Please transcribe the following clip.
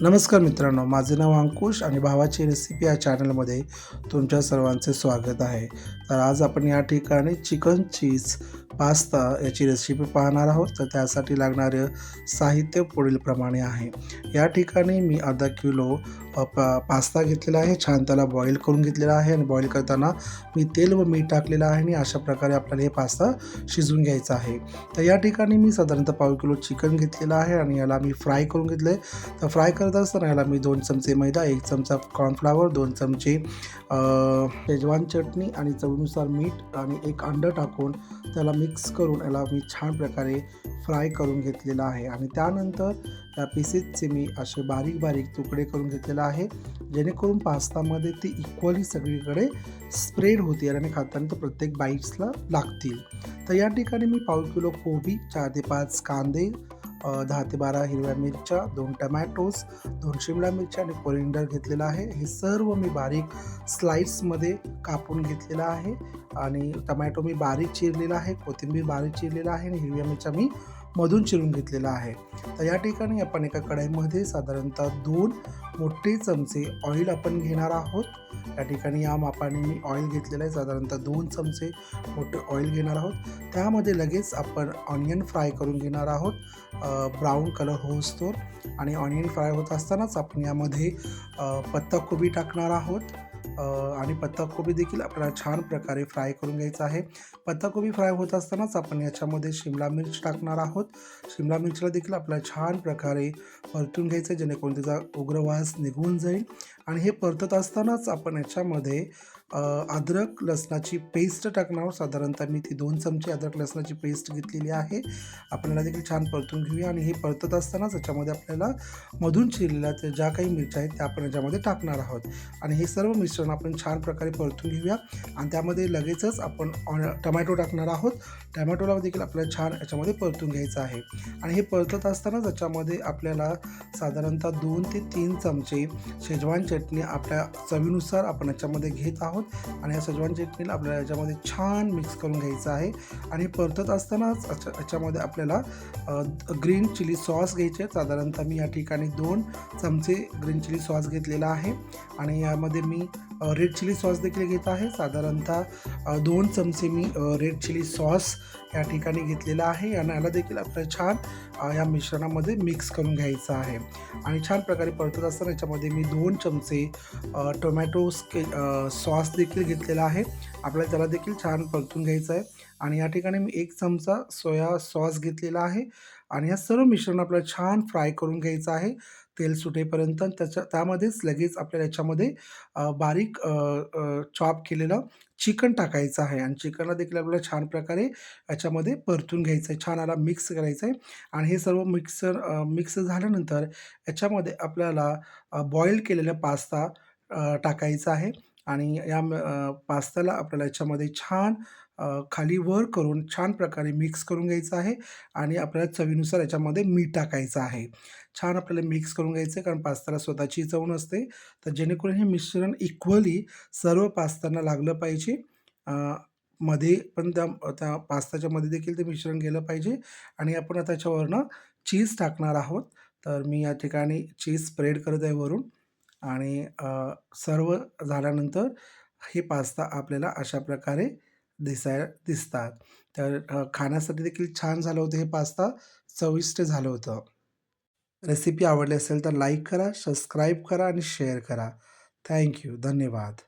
नमस्कार मित्रांनो माझे नाव अंकुश आणि भावाची रेसिपी या चॅनलमध्ये तुमच्या सर्वांचे स्वागत आहे. तर आज आपण या ठिकाणी चिकन चीज पास्ता याची रेसिपी पाहणार आहोत. तर त्यासाठी लागणारं साहित्य पुढीलप्रमाणे आहे. या ठिकाणी मी अर्धा किलो पास्ता घेतलेला आहे छान त्याला बॉईल करून घेतलेला आहे आणि बॉईल करताना मी तेल व मीठ टाकलेलं आहे आणि अशा प्रकारे आपल्याला हे पास्ता शिजवून घ्यायचा आहे. तर या ठिकाणी मी साधारणतः पाव किलो चिकन घेतलेलं आहे आणि याला मी फ्राय करून घेतलं आहे तर फ्राय करत असताना याला मी दोन चमचे मैदा एक चमचा कॉर्नफ्लावर दोन चमचे शेजवान चटणी आणि चवीनुसार मीठ आणि एक अंडं टाकून त्याला मिक्स करून याला मी छान प्रकारे फ्राय करून घेतलेला आहे. आणि त्यानंतर त्या पीसेसचे मी असे बारीक बारीक तुकडे करून घेतलेला आहे. जेणेकरून पास्तामध्ये ते इक्वली सगळीकडे स्प्रेड होतील आणि खाताना तर प्रत्येक बाईट्सला लागतील. तर या ठिकाणी मी पाव किलो कोबी चार ते पाच कांदे दहा ते बारा हिरव्या मिरच्या दोन टमॅटोज दोन शिमला मिरच्या आणि कोरिंडर घेतलेला आहे. हे सर्व मी बारीक स्लाइड्समध्ये कापून घेतलेलं आहे. आणि टमॅटो मी बारीक चिरलेला आहे कोथिंबीर बारीक चिरलेला आहे आणि हिरव्या मिरच्या मी मधून चिरून घेतलेला आहे. तर या ठिकाणी आपण एका कढईमध्ये साधारणतः दोन मोठे चमचे ऑइल आपण घेणार आहोत. या ठिकाणी या मापाने मी ऑइल घेतलेलं आहे. साधारणतः दोन चमचे मोठे ऑइल घेणार आहोत. त्यामध्ये लगेच आपण ऑनियन फ्राय करून घेणार आहोत. ब्राऊन कलर होसतोर आणि ऑनियन फ्राय होत असतानाच आपण यामध्ये पत्ताकोबी टाकणार आहोत. आणि पत्ताकोबी देखील आपल्याला छान प्रकारे फ्राय करून घ्यायचं आहे. पत्ताकोबी फ्राय होत असतानाच आपण याच्यामध्ये शिमला मिर्च टाकणार आहोत. शिमला मिरचीला देखील आपल्याला छान प्रकारे परतून घ्यायचं आहे जेणेकरून त्याचा उग्रवास निघून जाईल. आणि हे परतत असतानाच आपण याच्यामध्ये अद्रक लसणाची पेस्ट टाकणार. आहोत साधारणतः मी ती दोन चमचे अद्रक लसणाची पेस्ट घेतलेली आहे. आपल्याला देखील छान परतून घेऊया आणि हे परतत असतानाच त्याच्यामध्ये आपल्याला मधून चिरलेल्या त्या ज्या काही मिरच्या आहेत त्या आपण याच्यामध्ये टाकणार आहोत. आणि हे सर्व मिश्रण आपण छान प्रकारे परतून घेऊया. आणि त्यामध्ये लगेचच आपण टमॅटो टाकणार आहोत. टमॅटोला देखील आपल्याला छान याच्यामध्ये परतून घ्यायचं आहे. आणि हे परतत असतानाच त्याच्यामध्ये आपल्याला साधारणतः दोन ते तीन चमचे शेजवान चटणी आपल्या चवीनुसार आपण याच्यामध्ये घेत आहोत. आणि या सजवान चटणीला आपल्याला याच्यामध्ये छान मिक्स करून घ्यायचं आहे. आणि परतत असतानाच याच्या- याच्यामध्ये आपल्याला ग्रीन चिली सॉस घ्यायचे साधारणतः मी या ठिकाणी दोन चमचे ग्रीन चिली सॉस घेतलेला आहे. आणि यामध्ये मी रेड चिली सॉस देखील घेत आहे. साधारणतः दोन चमचे मी रेड चिली सॉस या ठिकाणी घेतलेला आहे. आणि याला देखील आपल्याला छान या मिश्रणामध्ये मिक्स करून घ्यायचं आहे. आणि छान प्रकारे परतत असताना याच्यामध्ये मी दोन चमचे टोमॅटो स्के अ, देखील घेतलेला आहे. आपल्याला त्याला देखील छान परतून घ्यायचं आहे. आणि या ठिकाणी मी एक चमचा सोया सॉस घेतलेला आहे. आणि या सर्व मिश्रण आपल्याला छान फ्राय करून घ्यायचं आहे. तेल सुटेपर्यंत त्याच्या त्यामध्येच लगेच आपल्याला याच्यामध्ये बारीक चॉप केलेलं चिकन टाकायचं आहे. आणि चिकनला देखील आपल्याला छान प्रकारे याच्यामध्ये परतून घ्यायचं आहे. छान याला मिक्स करायचं आहे. आणि हे सर्व मिक्सर मिक्स झाल्यानंतर याच्यामध्ये आपल्याला बॉईल केलेला पास्ता टाकायचा आहे. आणि या म- आपल्याला याच्यामध्ये छान खाली वर करून छान प्रकारे मिक्स करून घ्यायचं आहे आणि आपल्याला चवीनुसार याच्यामध्ये मीठ टाकायचं आहे. छान आपल्याला मिक्स करून घ्यायचं आहे कारण पास्ताला स्वतःची चव नसते. तर जेणेकरून हे मिश्रण इक्वली सर्व पास्तांना लागलं पाहिजे. मध्ये पण त्या त्या पास्ताच्या मध्ये देखील ते मिश्रण गेलं पाहिजे आणि आपण त्याच्यावरनं चीज टाकणार आहोत. तर मी या ठिकाणी चीज स्प्रेड करत आहे वरून. आणि सर्व झाल्यानंतर हे पास्ता आपल्याला अशा प्रकारे दिसाय दिसतात. तर खाण्यासाठी देखील छान झालं होतं हे पास्ता. चविष्ट झालं होतं. रेसिपी आवडली असेल तर लाईक करा सबस्क्राईब करा आणि शेअर करा. थँक्यू धन्यवाद.